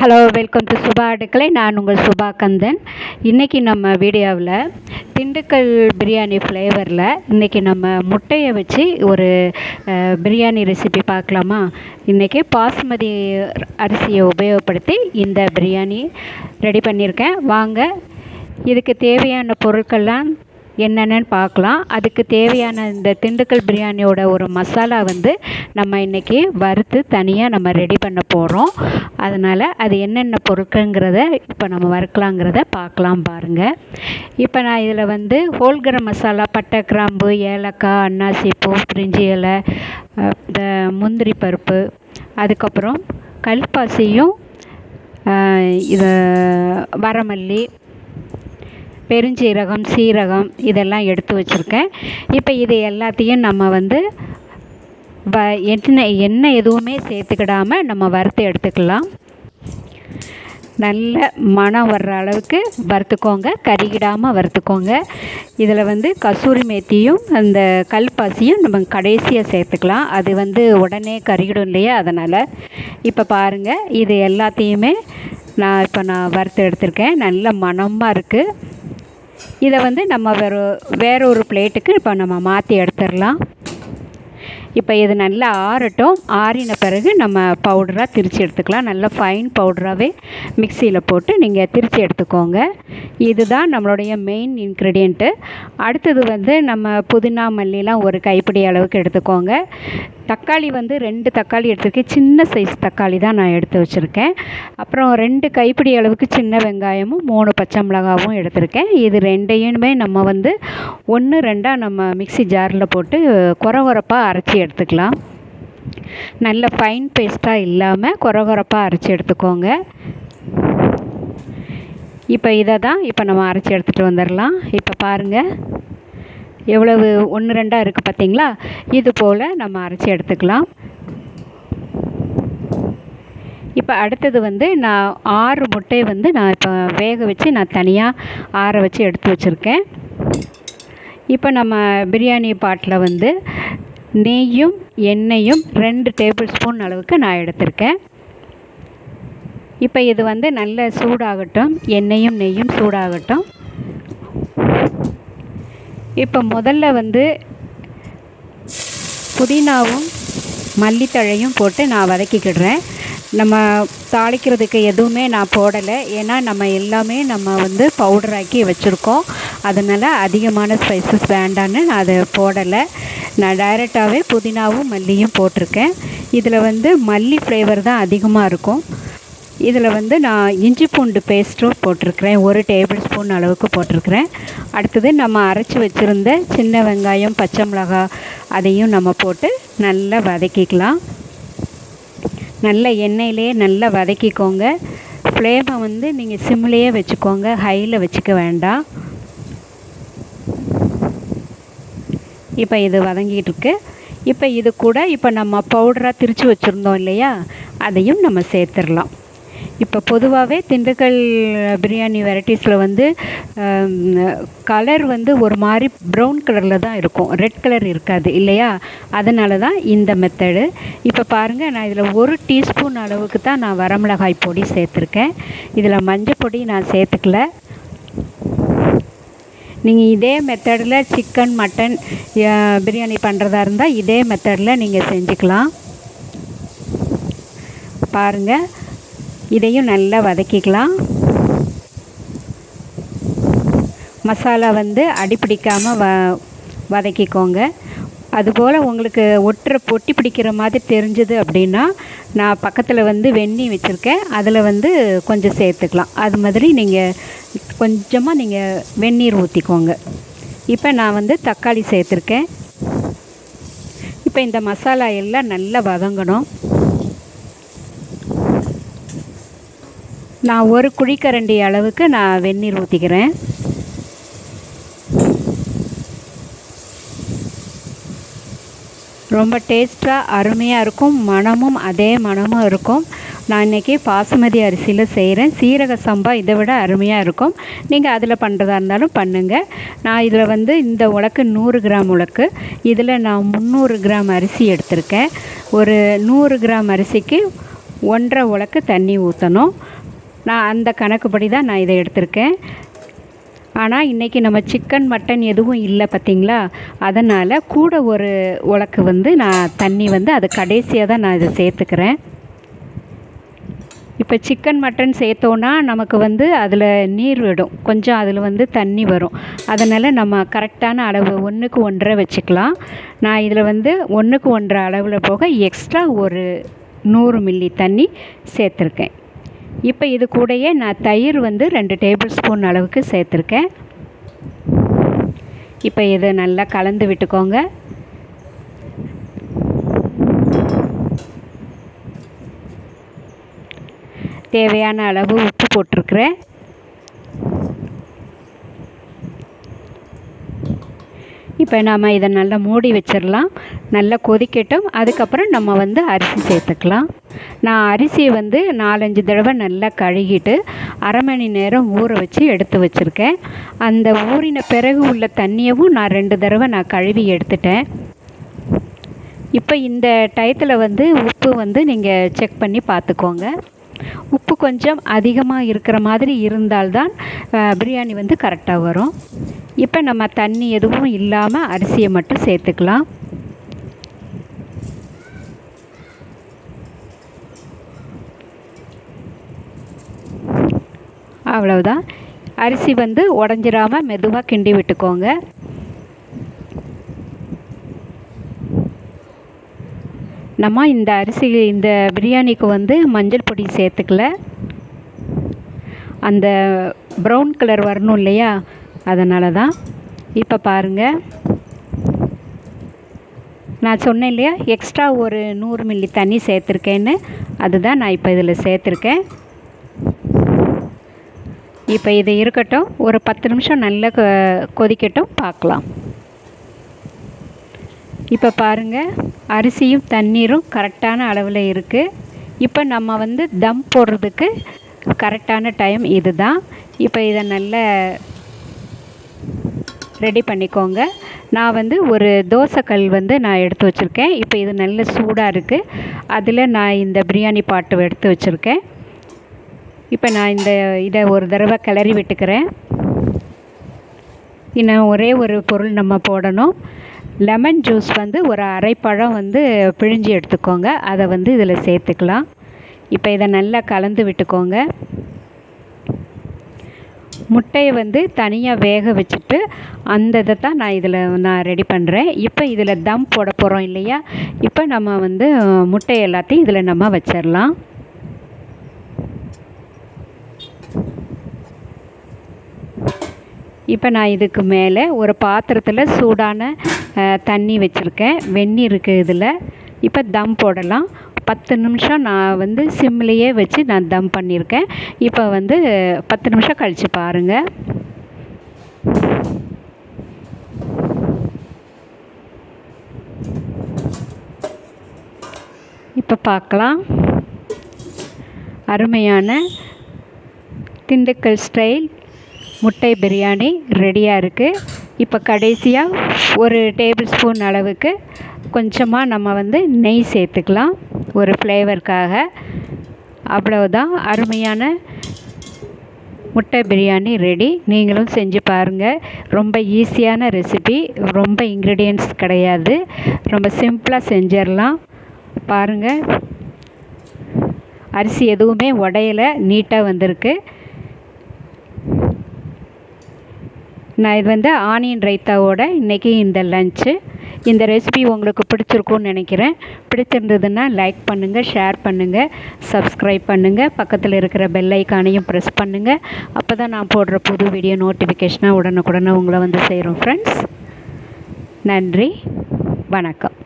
Hello welcome to Subha Adukkalai நான் உங்கள் சுபா கந்தன் இன்றைக்கி நம்ம வீடியோவில் திண்டுக்கல் பிரியாணி ஃப்ளேவரில் இன்றைக்கி நம்ம முட்டையை வச்சு ஒரு பிரியாணி ரெசிபி பார்க்கலாமா? இன்றைக்கி பாஸ்மதி அரிசியை உபயோகப்படுத்தி இந்த பிரியாணி ரெடி பண்ணியிருக்கேன். வாங்க இதுக்கு தேவையான பொருட்கள்லாம் என்னென்னு பார்க்கலாம். அதுக்கு தேவையான இந்த திண்டுக்கல் பிரியாணியோட ஒரு மசாலா வந்து நம்ம இன்றைக்கி வறுத்து தனியாக நம்ம ரெடி பண்ண போகிறோம் அதனால் அது என்னென்ன பொருட்களுங்கிறத இப்போ நம்ம வறுக்கலாங்கிறத பார்க்கலாம் பாருங்கள் இப்போ நான் இதில் வந்து ஹோல் மசாலா பட்டை கிராம்பு ஏலக்காய் அன்னாசி பூ பிரிஞ்சி இலை இந்த முந்திரி பருப்பு அதுக்கப்புறம் கல்பாசியும் இதை இது வரமல்லி பெருஞ்சீரகம் சீரகம் இதெல்லாம் எடுத்து வச்சுருக்கேன். இப்போ இது எல்லாத்தையும் நம்ம வந்து வ எண்ணெய் எண்ணெய் எதுவுமே சேர்த்துக்கிடாமல் நம்ம வறுத்து எடுத்துக்கலாம். நல்ல மனம் வர்ற அளவுக்கு வறுத்துக்கோங்க. கருகிடாமல் வறுத்துக்கோங்க. இதில் வந்து கசூரி மேத்தியும் அந்த கல்பாசியும் நம்ம கடைசியாக சேர்த்துக்கலாம். அது வந்து உடனே கருகிடும் இல்லையா? அதனால் இப்போ பாருங்கள் இது எல்லாத்தையுமே நான் இப்போ நான் வறுத்து எடுத்திருக்கேன். நல்ல மனமாக இருக்குது இதை வந்து நம்ம வேறு வேற ஒரு பிளேட்டுக்கு இப்போ நம்ம மாற்றி எடுத்துடலாம். இப்போ இது நல்லா ஆறட்டும். ஆறின பிறகு நம்ம பவுடராக திரித்து எடுத்துக்கலாம். நல்லா ஃபைன் பவுடராகவே மிக்சியில் போட்டு நீங்கள் திரித்து எடுத்துக்கோங்க. இதுதான் நம்மளுடைய மெயின் இன்க்ரீடியண்ட்டு அடுத்தது வந்து நம்ம புதினா மல்லிலாம் ஒரு கைப்பிடி அளவுக்கு எடுத்துக்கோங்க. தக்காளி வந்து ரெண்டு தக்காளி எடுத்திருக்கேன். சின்ன சைஸ் தக்காளி தான் நான் எடுத்து வச்சுருக்கேன். அப்புறம் ரெண்டு கைப்பிடி அளவுக்கு சின்ன வெங்காயமும் மூணு பச்சை மிளகாவும் எடுத்திருக்கேன். இது ரெண்டையுமே நம்ம வந்து ஒன்று ரெண்டாக நம்ம மிக்ஸி ஜாரில் போட்டு கொரகொரப்பாக அரைச்சி எடுத்துக்கலாம். நல்ல ஃபைன் பேஸ்ட்டாக இல்லாமல் கொரகொரப்பாக அரைச்சி எடுத்துக்கோங்க. இப்போ இதை தான் இப்போ நம்ம அரைச்சி எடுத்துகிட்டு வந்துடலாம் இப்போ பாருங்கள் எவ்வளவு ஒன்று ரெண்டாக இருக்குது பார்த்தீங்களா இது போல் நம்ம அரைச்சி எடுத்துக்கலாம். இப்போ அடுத்தது வந்து நான் ஆறு முட்டையை வந்து நான் இப்போ வேக வச்சு நான் தனியாக ஆற வச்சு எடுத்து வச்சுருக்கேன். இப்போ நம்ம பிரியாணி பாட்டில் வந்து நெய்யும் எண்ணெயும் ரெண்டு டேபிள் ஸ்பூன் அளவுக்கு நான் எடுத்திருக்கேன். இப்போ இது வந்து நல்ல சூடாகட்டும் எண்ணெயும் நெய்யும் சூடாகட்டும். இப்போ முதல்ல வந்து புதினாவும் மல்லித்தழையும் போட்டு நான் வதக்கிக்கிடுறேன். நம்ம தாளிக்கிறதுக்கு எதுவுமே நான் போடலை. ஏன்னா நம்ம எல்லாமே நம்ம வந்து பவுடராக்கி வச்சுருக்கோம். அதனால் அதிகமான ஸ்பைசஸ் வேண்டான்னு நான் அதை போடலை. நான் டைரெக்டாகவே புதினாவும் மல்லியும் போட்டிருக்கேன். இதில் வந்து மல்லி ஃப்ளேவர் தான் அதிகமாக இருக்கும். இதில் வந்து நான் இஞ்சி பூண்டு பேஸ்ட்டும் போட்டிருக்கிறேன். ஒரு டேபிள் ஸ்பூன் அளவுக்கு போட்டிருக்கிறேன். அடுத்தது நம்ம அரைச்சி வச்சுருந்த சின்ன வெங்காயம் பச்சை மிளகாய் அதையும் நம்ம போட்டு நல்லா வதக்கிக்கலாம். நல்ல எண்ணெயிலே நல்லா வதக்கிக்கோங்க. ஃப்ளேமை வந்து நீங்கள் சிம்லேயே வச்சுக்கோங்க. ஹையில் வச்சுக்க வேண்டாம். இப்போ இது வதங்கிட்டு இருக்கு. இப்போ இது கூட இப்போ நம்ம பவுடராக திரித்து வச்சுருந்தோம் இல்லையா? அதையும் நம்ம சேர்த்துடலாம். இப்போ பொதுவாகவே திண்டுக்கல் பிரியாணி வெரைட்டிஸில் வந்து கலர் வந்து ஒரு மாதிரி ப்ரௌன் கலரில் தான் இருக்கும். ரெட் கலர் இருக்காது இல்லையா? அதனால தான் இந்த மெத்தடு இப்போ பாருங்கள் நான் இதில் ஒரு டீஸ்பூன் அளவுக்கு தான் நான் வரமிளகாய் பொடி சேர்த்துருக்கேன். இதில் மஞ்சள் பொடி நான் சேர்த்துக்கல. நீங்கள் இதே மெத்தடில் சிக்கன் மட்டன் பிரியாணி பண்ணுறதா இருந்தால் இதே மெத்தடில் நீங்கள் செஞ்சுக்கலாம். பாருங்கள் இதையும் நல்லா வதக்கிக்கலாம். மசாலா வந்து அடிப்பிடிக்காமல் வ வதக்கிக்கோங்க. அதுபோல் உங்களுக்கு ஒட்டுற பொட்டி பிடிக்கிற மாதிரி தெரிஞ்சது அப்படின்னா நான் பக்கத்தில் வந்து வெந்நீர் வச்சுருக்கேன். அதில் வந்து கொஞ்சம் சேர்த்துக்கலாம். அது மாதிரி நீங்கள் கொஞ்சமாக நீங்கள் வெந்நீர் ஊற்றிக்கோங்க இப்போ நான் வந்து தக்காளி சேர்த்துருக்கேன். இப்போ இந்த மசாலா எல்லாம் நல்லா வதங்கணும். நான் ஒரு குழிக்கரண்டி அளவுக்கு நான் வெந்நீர் ஊற்றிக்கிறேன் ரொம்ப டேஸ்ட்டாக அருமையாக இருக்கும். மணமும் அதே மணமும் இருக்கும். நான் இன்றைக்கி பாசுமதி அரிசியில் செய்கிறேன் சீரக சம்பா இதை விட அருமையாக இருக்கும். நீங்கள் அதில் பண்ணுறதா இருந்தாலும் பண்ணுங்கள் நான் இதில் வந்து இந்த உலக்கு நூறு கிராம் உலக்கு. இதில் நான் முந்நூறு கிராம் அரிசி எடுத்திருக்கேன். ஒரு நூறு கிராம் அரிசிக்கு ஒன்றரை உலக்கு தண்ணி ஊற்றணும் நான் அந்த கணக்குப்படி தான் நான் இதை எடுத்திருக்கேன். ஆனால் இன்றைக்கி நம்ம சிக்கன் மட்டன் எதுவும் இல்லை பார்த்தீங்களா அதனால் கூட ஒரு உலக்கு வந்து நான் தண்ணி வந்து அது கடைசியாக தான் நான் இதை சேர்த்துக்கிறேன். இப்போ சிக்கன் மட்டன் சேர்த்தோன்னா நமக்கு வந்து அதில் நீர் விடும். கொஞ்சம் அதில் வந்து தண்ணி வரும். அதனால் நம்ம கரெக்டான அளவு ஒன்றுக்கு ஒன்றரை வச்சுக்கலாம். நான் இதில் வந்து ஒன்றுக்கு ஒன்றரை அளவில் போக எக்ஸ்ட்ரா ஒரு நூறு மில்லி தண்ணி சேர்த்துருக்கேன். இப்போ இது கூடயே நான் தயிர் வந்து ரெண்டு டேபிள் ஸ்பூன் அளவுக்கு சேர்த்துருக்கேன். இப்போ இதை நல்லா கலந்து விட்டுக்கோங்க. தேவையான அளவு உப்பு போட்டிருக்கிறேன். இப்போ நாம் இதை நல்லா மூடி வச்சிடலாம். நல்லா கொதிக்கட்டும். அதுக்கப்புறம் நம்ம வந்து அரிசி சேர்த்துக்கலாம். நான் அரிசியை வந்து நாலஞ்சு தடவை நல்லா கழுகிட்டு அரை மணி நேரம் ஊற வச்சு எடுத்து வச்சுருக்கேன். அந்த ஊறின பிறகு உள்ள தண்ணியவும் நான் ரெண்டு தடவை நான் கழுவி எடுத்துட்டேன். இப்போ இந்த டயத்தில் வந்து உப்பு வந்து நீங்கள் செக் பண்ணி பார்த்துக்கோங்க. உப்பு கொஞ்சம் அதிகமாக இருக்கிற மாதிரி இருந்தால்தான் பிரியாணி வந்து கரெக்டாக வரும். இப்போ நம்ம தண்ணி எதுவும் இல்லாமல் அரிசியை மட்டும் சேர்த்துக்கலாம். அவ்வளவுதான். அரிசி வந்து உடஞ்சிராமல் மெதுவாக கிண்டி விட்டுக்கோங்க. நம்ம இந்த அரிசி இந்த பிரியாணிக்கு வந்து மஞ்சள் பொடி சேர்த்துக்கல. அந்த ப்ரௌன் கலர் வரணும் இல்லையா? அதனால தான் இப்போ பாருங்கள் நான் சொன்னேன் இல்லையா? எக்ஸ்ட்ரா ஒரு நூறு மில்லி தண்ணி சேர்த்துருக்கேன்னு. அதுதான் நான் இப்போ இதில் சேர்த்துருக்கேன். இப்போ இது இருக்கட்டும். ஒரு பத்து நிமிஷம் நல்லா கொதிக்கட்டும். பார்க்கலாம். இப்போ பாருங்கள் அரிசியும் தண்ணீரும் கரெக்டான அளவில் இருக்குது இப்போ நம்ம வந்து தம் போடுறதுக்கு கரெக்டான டைம் இது தான் இப்போ இதை நல்லா ரெடி பண்ணிக்கோங்க. நான் வந்து ஒரு தோசைக்கல் வந்து நான் எடுத்து வச்சுருக்கேன். இப்போ இது நல்ல சூடாக இருக்குது அதில் நான் இந்த பிரியாணி பாட்டு எடுத்து வச்சுருக்கேன். இப்போ நான் இந்த இதை ஒரு தடவை கிளறி விட்டுக்கிறேன். இன்னும் ஒரே ஒரு பொருள் நம்ம போடணும். லெமன் ஜூஸ் வந்து ஒரு அரை பழம் வந்து பிழிஞ்சு எடுத்துக்கோங்க. அதை வந்து இதில் சேர்த்துக்கலாம். இப்போ இதை நல்லா கலந்து விட்டுக்கோங்க. முட்டையை வந்து தனியாக வேக வச்சுட்டு அந்த இதை தான் நான் இதில் நான் ரெடி பண்ணுறேன் இப்போ இதில் தம் போட போகிறோம் இல்லையா? இப்போ நம்ம வந்து முட்டை எல்லாத்தையும் இதில் நம்ம வச்சிடலாம் இப்போ நான் இதுக்கு மேலே ஒரு பாத்திரத்தில் சூடான தண்ணி வச்சுருக்கேன். வெந்நீர் இருக்குது இதில். இப்போ தம் போடலாம். பத்து நிமிஷம் நான் வந்து சிம்லேயே வச்சு நான் தம் பண்ணியிருக்கேன் இப்போ வந்து பத்து நிமிஷம் கழித்து பாருங்கள் இப்போ பார்க்கலாம் அருமையான திண்டுக்கல் ஸ்டைல் முட்டை பிரியாணி ரெடியாக இருக்குது இப்போ கடைசியாக ஒரு டேபிள் ஸ்பூன் அளவுக்கு கொஞ்சமாக நம்ம வந்து நெய் சேர்த்துக்கலாம். ஒரு ஃப்ளேவருக்காக அவ்வளவுதான். அருமையான முட்டை பிரியாணி ரெடி நீங்களும் செஞ்சு பாருங்கள் ரொம்ப ஈஸியான ரெசிபி ரொம்ப இன்க்ரீடியன்ட்ஸ் கிடையாது. ரொம்ப சிம்பிளாக செஞ்சிடலாம். பாருங்கள் அரிசி எதுவுமே உடையலை. நீட்டாக வந்திருக்கு. நான் இது வந்து ஆனியன் ரைத்தாவோட இன்றைக்கி இந்த லஞ்சு இந்த ரெசிபி உங்களுக்கு பிடிச்சிருக்கும்னு நினைக்கிறேன். பிடிச்சிருந்ததுன்னா லைக் பண்ணுங்கள் ஷேர் பண்ணுங்கள் சப்ஸ்கிரைப் பண்ணுங்கள் பக்கத்தில் இருக்கிற பெல் ஐக்கானையும் ப்ரெஸ் பண்ணுங்கள் அப்போ தான் நான் போடுற புது வீடியோ நோட்டிஃபிகேஷனாக உடனுக்குடனே உங்களை வந்து சேரும். ஃப்ரெண்ட்ஸ் நன்றி வணக்கம்.